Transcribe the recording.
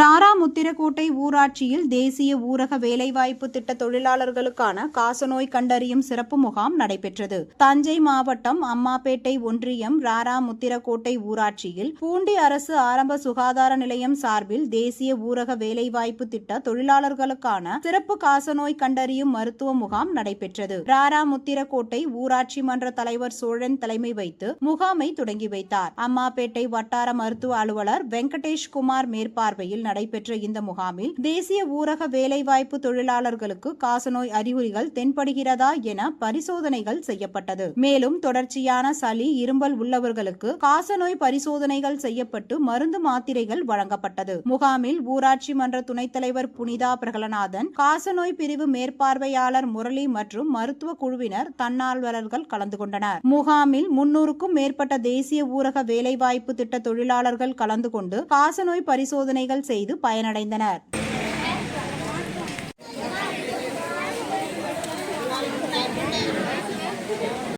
ராராமுத்திரக்கோட்டை ஊராட்சியில் தேசிய ஊரக வேலைவாய்ப்பு திட்ட தொழிலாளர்களுக்கான காசநோய் கண்டறியும் சிறப்பு முகாம் நடைபெற்றது. தஞ்சை மாவட்டம் அம்மாப்பேட்டை ஒன்றியம் ராரா முத்திரக்கோட்டை ஊராட்சியில் பூண்டி அரசு ஆரம்ப சுகாதார நிலையம் சார்பில் தேசிய ஊரக வேலைவாய்ப்பு திட்ட தொழிலாளர்களுக்கான சிறப்பு காசநோய் கண்டறியும் மருத்துவ முகாம் நடைபெற்றது. ராரா முத்திரக்கோட்டை ஊராட்சி மன்ற தலைவர் சோழன் தலைமை வைத்து முகாமை தொடங்கி வைத்தார். அம்மாப்பேட்டை வட்டார மருத்துவ அலுவலர் வெங்கடேஷ் குமார் மேற்பார்வையில் நடைபெற்ற இந்த முகாமில் தேசிய ஊரக வேலைவாய்ப்பு தொழிலாளர்களுக்கு காசநோய் அறிகுறிகள் தென்படுகிறதா என பரிசோதனைகள் செய்யப்பட்டது. மேலும் தொடர்ச்சியான சளி இரும்பல் உள்ளவர்களுக்கு காசநோய் பரிசோதனைகள் செய்யப்பட்டு மருந்து மாத்திரைகள் வழங்கப்பட்டது. முகாமில் ஊராட்சி மன்ற துணைத் தலைவர் புனிதா பிரகலநாதன் காசநோய் பிரிவு மேற்பார்வையாளர் முரளி மற்றும் மருத்துவ குழுவினர் தன்னார்வலர்கள் கலந்து கொண்டனர். முகாமில் முன்னூறுக்கும் மேற்பட்ட தேசிய ஊரக வேலைவாய்ப்பு திட்ட தொழிலாளர்கள் கலந்து கொண்டு காசநோய் பரிசோதனைகள் செய்து பயனடைந்தனர்.